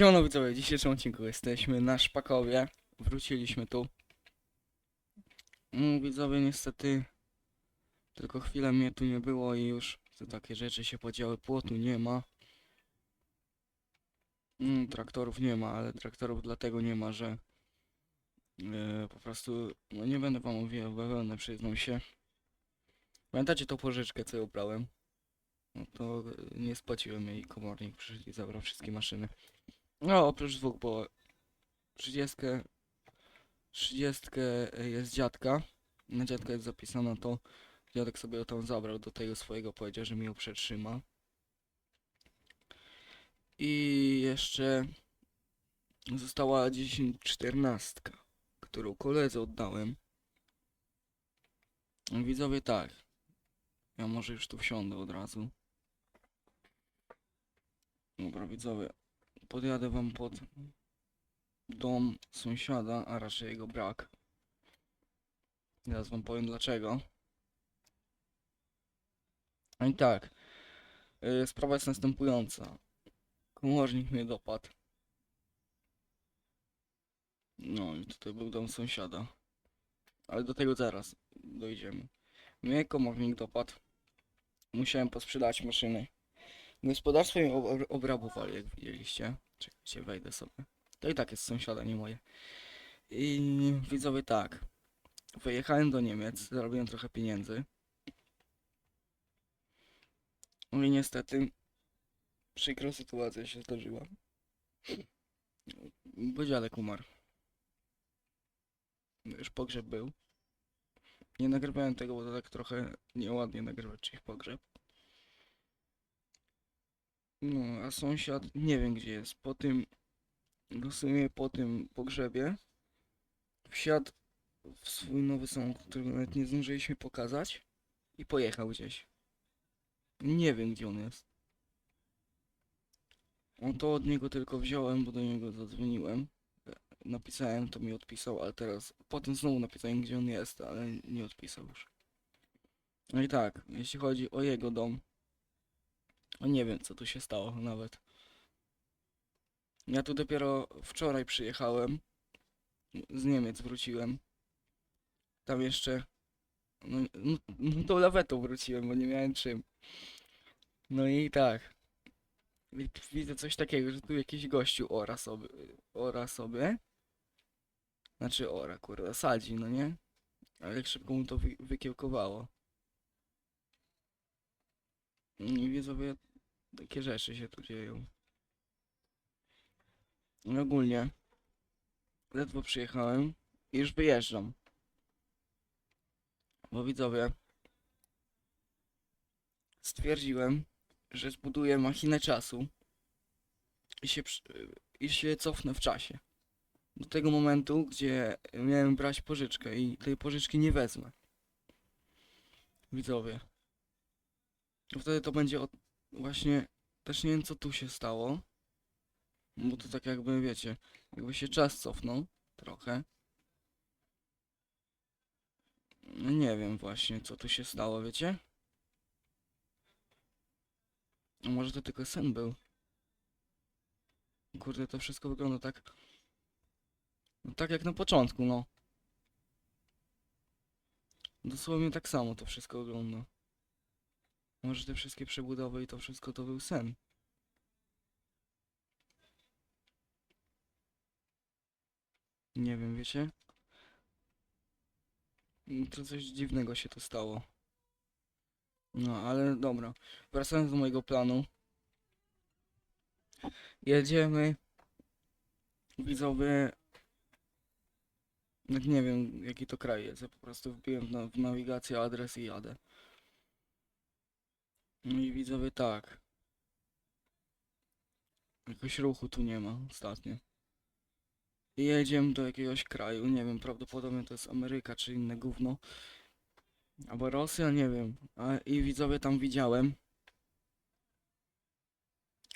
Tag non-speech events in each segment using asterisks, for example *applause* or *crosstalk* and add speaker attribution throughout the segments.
Speaker 1: Siemano widzowie, w dzisiejszym odcinku jesteśmy na Szpakowie. Wróciliśmy tu. No, widzowie, niestety tylko chwilę mnie tu nie było i już te takie rzeczy się podziały. Płotu nie ma. Mm, traktorów nie ma, ale traktorów dlatego nie ma, że e, po prostu, no nie będę wam mówił bawełnę, przyznam się. Pamiętacie tą pożyczkę, co ją brałem? No to e, nie spłaciłem jej, komornik przyszedł i zabrał wszystkie maszyny. No, oprócz dwóch, bo 30, 30 jest dziadka. Na dziadka jest zapisane to. Dziadek sobie tam zabrał do tego swojego, powiedział, że mi ją przetrzyma. I jeszcze została 10 14, którą koledze oddałem. Widzowie tak. Ja może już tu wsiądę od razu. Dobra, widzowie podjadę wam pod dom sąsiada, a raczej jego brak. Teraz wam powiem dlaczego. No i tak. y, sprawa jest następująca. Komornik mnie dopadł. No i tutaj był dom sąsiada. Ale do tego zaraz dojdziemy. Mnie komornik dopadł. Musiałem posprzedać maszyny. Gospodarstwo mi ob- obrabowali, jak widzieliście. Czekajcie, wejdę sobie. To i tak jest sąsiada, nie moje. I widzowie tak. Wyjechałem do Niemiec, zarobiłem trochę pieniędzy. No i niestety przykra sytuacja się zdarzyła. Bo dziadek umarł. Już pogrzeb był. Nie nagrywałem tego, bo to tak trochę nieładnie nagrywać czyjś pogrzeb. No, a sąsiad nie wiem gdzie jest. Po tym, w sumie po tym pogrzebie wsiadł w swój nowy samochód, którego nawet nie zdążyliśmy pokazać i pojechał gdzieś. Nie wiem gdzie on jest. On to od niego tylko wziąłem, bo do niego zadzwoniłem. Napisałem, to mi odpisał, ale teraz potem znowu napisałem gdzie on jest, ale nie odpisał już. No i tak, jeśli chodzi o jego dom, nie wiem, co tu się stało nawet. Ja tu dopiero wczoraj przyjechałem. Z Niemiec wróciłem. Tam jeszcze... No, no, no tą lawetą wróciłem, bo nie miałem czym. No i tak. Widzę coś takiego, że tu jakiś gościu ora sobie. Ora sobie. Znaczy ora, kurde, sadzi, no nie? Ale jak szybko mu to wy, wykiełkowało. Widzowie, takie rzeczy się tu dzieją. I ogólnie, ledwo przyjechałem i już wyjeżdżam. Bo widzowie, stwierdziłem, że zbuduję machinę czasu i się, i się cofnę w czasie. Do tego momentu, gdzie miałem brać pożyczkę i tej pożyczki nie wezmę. Widzowie. Wtedy to będzie od... właśnie... Też nie wiem co tu się stało. Bo to tak jakby, wiecie, jakby się czas cofnął trochę. No nie wiem właśnie co tu się stało, wiecie? A może to tylko sen był? Kurde, to wszystko wygląda tak... No tak jak na początku, no. Dosłownie tak samo to wszystko wygląda. Może te wszystkie przebudowy i to wszystko to był sen. Nie wiem, wiecie? Mm, To coś dziwnego się tu stało. No, ale dobra. Wracając do mojego planu. Jedziemy. Widzowie. Nie wiem, jaki to kraj jest. Ja po prostu wbiłem na w nawigację adres i jadę. No i widzowie tak. Jakoś ruchu tu nie ma ostatnio. Jedziemy do jakiegoś kraju, nie wiem, prawdopodobnie to jest Ameryka czy inne gówno. Albo Rosja, nie wiem. A, I widzowie tam widziałem.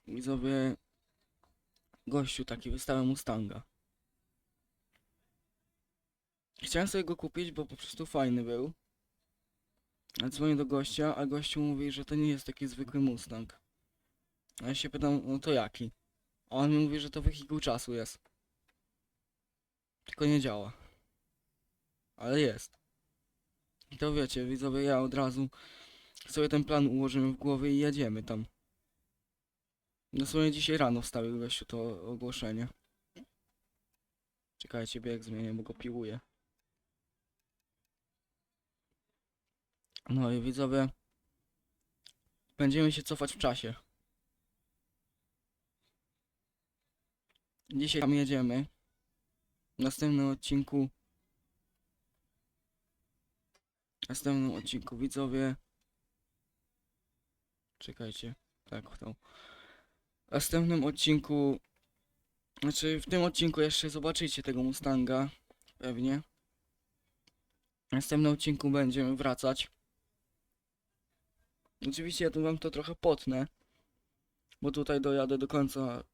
Speaker 1: Widzowie gościu taki wystawiał Mustanga. Chciałem sobie go kupić, bo po prostu fajny był. Dzwonię do gościa, a gościu mówi, że to nie jest taki zwykły Mustang. A ja się pytam, no to jaki? A on mi mówi, że to wehikuł czasu jest. Tylko nie działa. Ale jest. I to wiecie, widzowie, ja od razu sobie ten plan ułożymy w głowie i jedziemy tam. Dosłownie dzisiaj rano wstawił gościu to ogłoszenie. Czekajcie, bieg zmienię, bo go piłuję. No i widzowie, będziemy się cofać w czasie. Dzisiaj tam jedziemy. W następnym odcinku. W następnym odcinku widzowie. Czekajcie. Tak, w tą. W następnym odcinku. Znaczy w tym odcinku jeszcze zobaczycie tego Mustanga. Pewnie. W następnym odcinku będziemy wracać. Oczywiście ja tu wam to trochę potnę. Bo tutaj dojadę do końca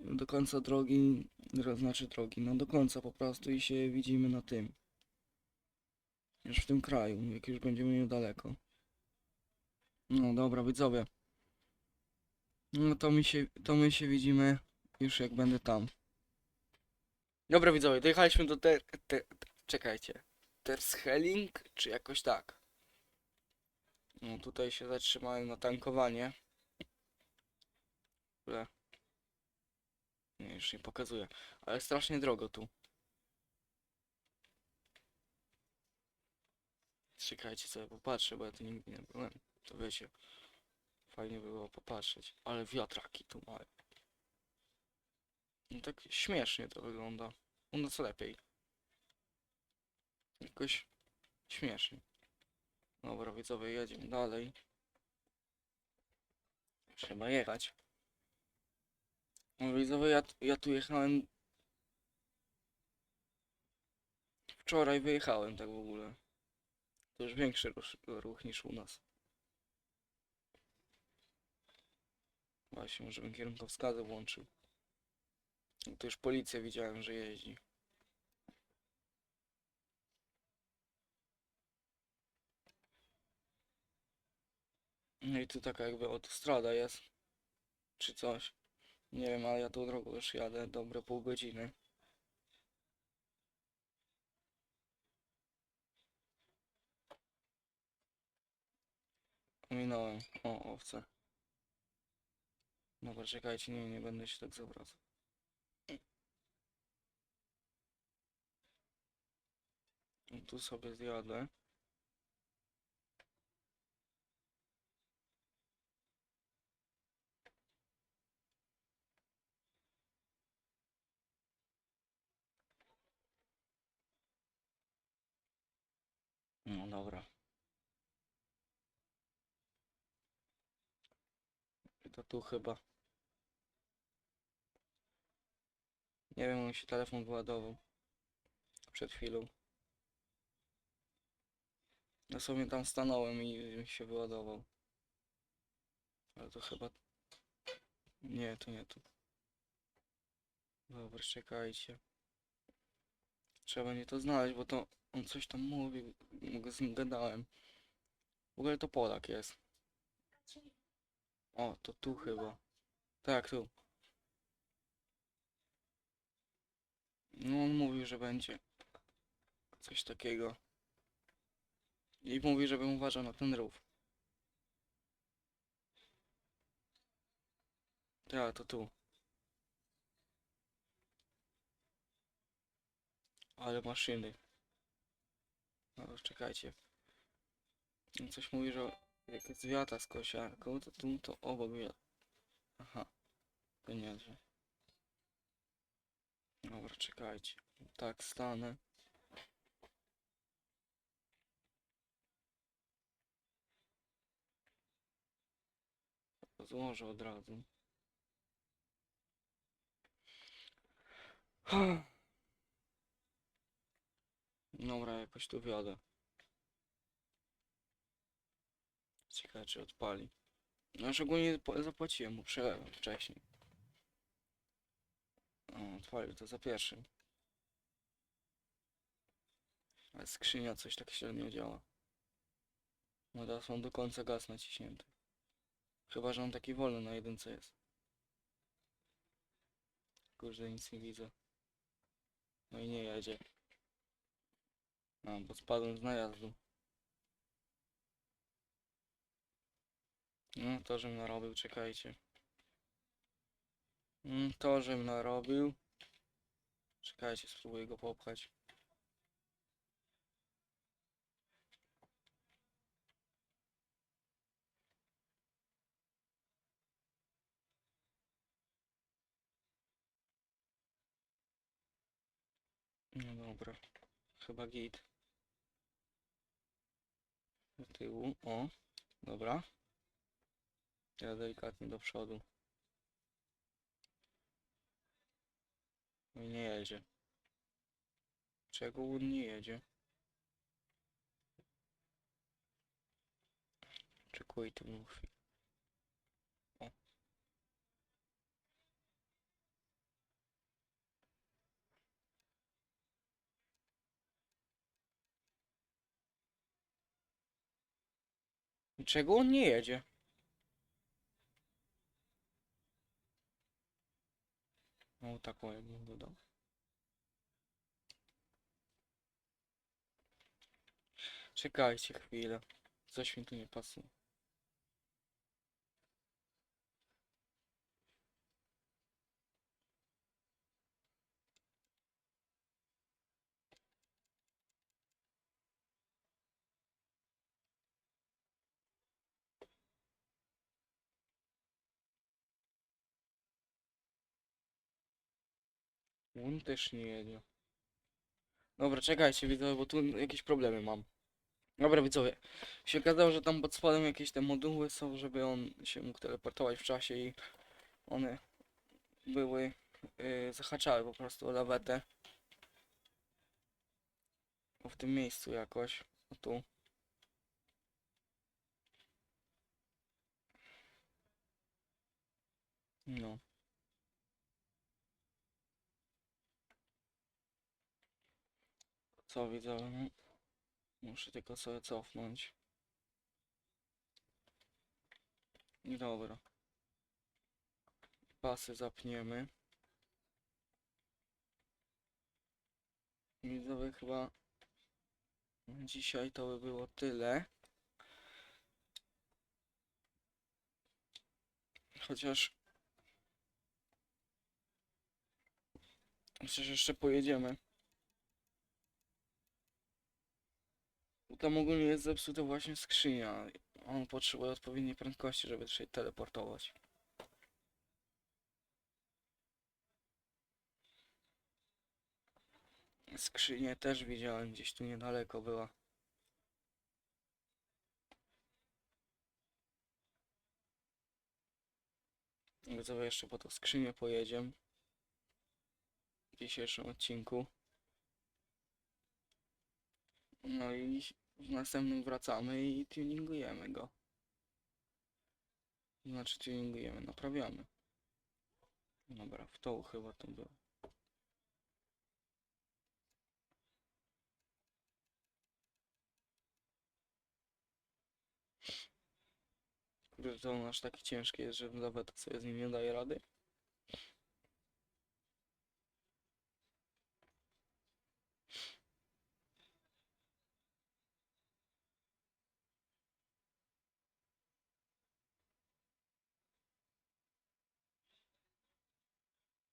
Speaker 1: do końca drogi, dro- znaczy drogi, no do końca po prostu i się widzimy na tym. Już w tym kraju, jak już będziemy niedaleko. No dobra, widzowie. No to mi się, to my się widzimy już jak będę tam. Dobra widzowie, dojechaliśmy do ter, te, te, czekajcie. Czy jakoś tak. No tutaj się zatrzymałem na tankowanie. Dobra. Nie, już nie pokazuję. Ale strasznie drogo tu. Czekajcie sobie popatrzę, bo ja tu nigdy nie byłem. To wiecie. Fajnie było popatrzeć. Ale wiatraki tu mają. No tak śmiesznie to wygląda. U nas lepiej. Jakoś śmiesznie. Dobra, widzowie, jedziemy dalej. Trzeba jechać. No widzowie, ja, ja tu jechałem... Wczoraj wyjechałem tak w ogóle. To już większy ruch, niż u nas. Właśnie, może bym kierunkowskazy włączył. No to już policję widziałem, że jeździ. No i tu taka jakby autostrada jest. Czy coś. Nie wiem, ale ja tą drogą już jadę dobre pół godziny. Minąłem. O, owce. Dobra, czekajcie, nie, nie będę się tak zawracał. Tu sobie zjadę. No dobra. To tu chyba. Nie wiem, mi się telefon wyładował. Przed chwilą. Ja sobie tam stanąłem i się wyładował. Ale to chyba... Nie, to nie tu. Dobra, czekajcie. Trzeba będzie to znaleźć, bo to on coś tam mówił. Z nim gadałem. W ogóle to Polak jest. O, to tu chyba. Tak, tu. No on mówił, że będzie coś takiego. I mówi, żebym uważał na ten rów. Tak, to tu. Ale maszyny. Czekajcie. Coś mówi, że jak jest wiata z kosiarką, to tu to obok wiat. Aha. To nie, że... Dobra, czekajcie. Tak, stanę. Złożę od razu. Dobra, jakoś tu wiodę. Ciekawe, czy odpali. No po- zapłaciłem mu przelewem wcześniej. O, odpalił to za pierwszym. Ale skrzynia coś tak średnio działa. No teraz mam do końca gaz naciśnięty. Chyba, że on taki wolny na jedynce jest. kurde, nic nie widzę. No i nie jedzie. No, bo spadłem z najazdu. No, to żem narobił, czekajcie. Mm, To żem narobił. Czekajcie, spróbuję go popchać. No dobra, chyba git. Do tyłu, o, dobra. Teraz delikatnie do przodu. No i nie jedzie. Czego nie jedzie? Czekuj tu mu Czego on nie jedzie? No taką jakbym dodał. Czekajcie chwilę. Coś mi tu nie pasuje. On też nie jedzie. Dobra, czekajcie widzowie, bo tu jakieś problemy mam. Dobra widzowie, się okazało, że tam pod spodem jakieś te moduły są, żeby on się mógł teleportować w czasie i one były, yy, zahaczały po prostu o lawetę. W tym miejscu jakoś, o tu. No. Co widzowie. Muszę tylko sobie cofnąć. Dobra. Pasy zapniemy. Widzowie chyba dzisiaj to by było tyle. Chociaż Przecież jeszcze pojedziemy. Tam ogólnie jest zepsuta właśnie skrzynia. On potrzebuje odpowiedniej prędkości, żeby się teleportować. Skrzynię też widziałem, gdzieś tu niedaleko była. Widzowie, jeszcze po tą skrzynię pojedziemy. W dzisiejszym odcinku. No i w następnym wracamy i tuningujemy go. Znaczy tuningujemy, naprawiamy. Dobra, w tą chyba to było. Kurde, to on aż taki ciężki jest, że nawet sobie z nim nie daje rady.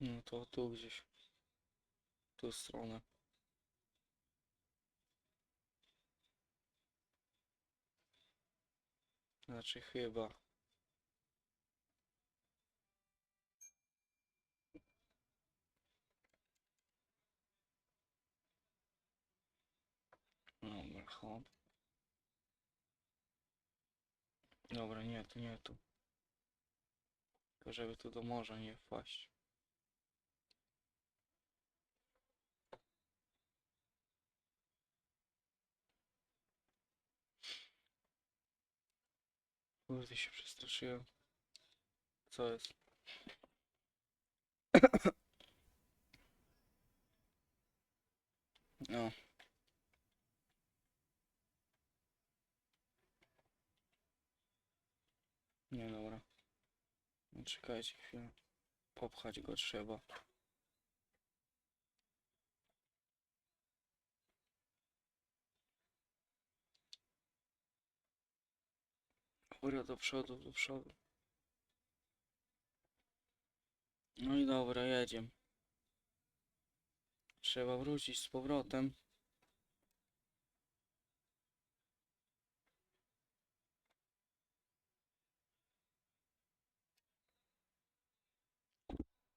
Speaker 1: No to tu gdzieś. Tą stronę. Znaczy chyba. Dobra, hop. Dobra, nie tu, nie tu. Tylko żeby tu do morza nie wpaść. Kurde się przestraszyłem. Co jest? *coughs* No. Nie dobra. No, Czekajcie chwilę. Popchać go trzeba. Dobra, do przodu, do przodu. No i dobra, jedziemy. Trzeba wrócić z powrotem.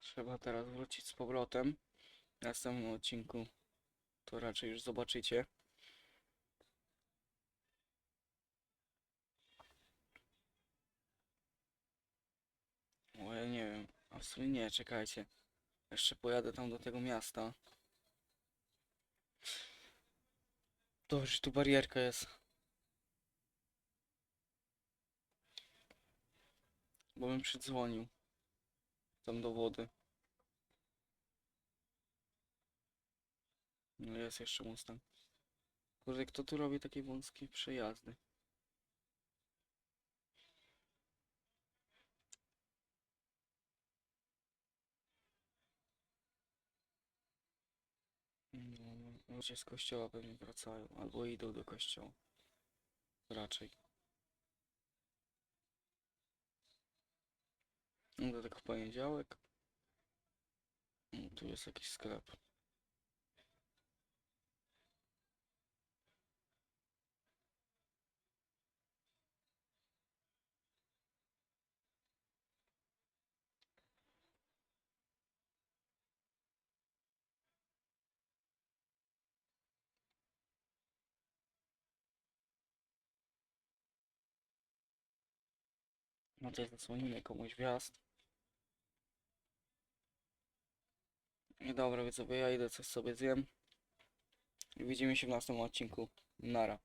Speaker 1: Trzeba teraz wrócić z powrotem. W następnym odcinku to raczej już zobaczycie. O, ja nie wiem. A w sumie nie, czekajcie. Jeszcze pojadę tam do tego miasta. Dobrze, tu barierka jest. Bo bym przydzwonił. Tam do wody. No jest jeszcze Mustang. Kurde, kto tu robi takie wąskie przejazdy? No, ludzie z kościoła pewnie wracają, albo idą do kościoła. Raczej. No to tak w poniedziałek. Tu jest jakiś sklep. No to zasłonimy komuś wjazd. I dobra, więc sobie ja idę coś sobie zjem. I widzimy się w następnym odcinku. Nara.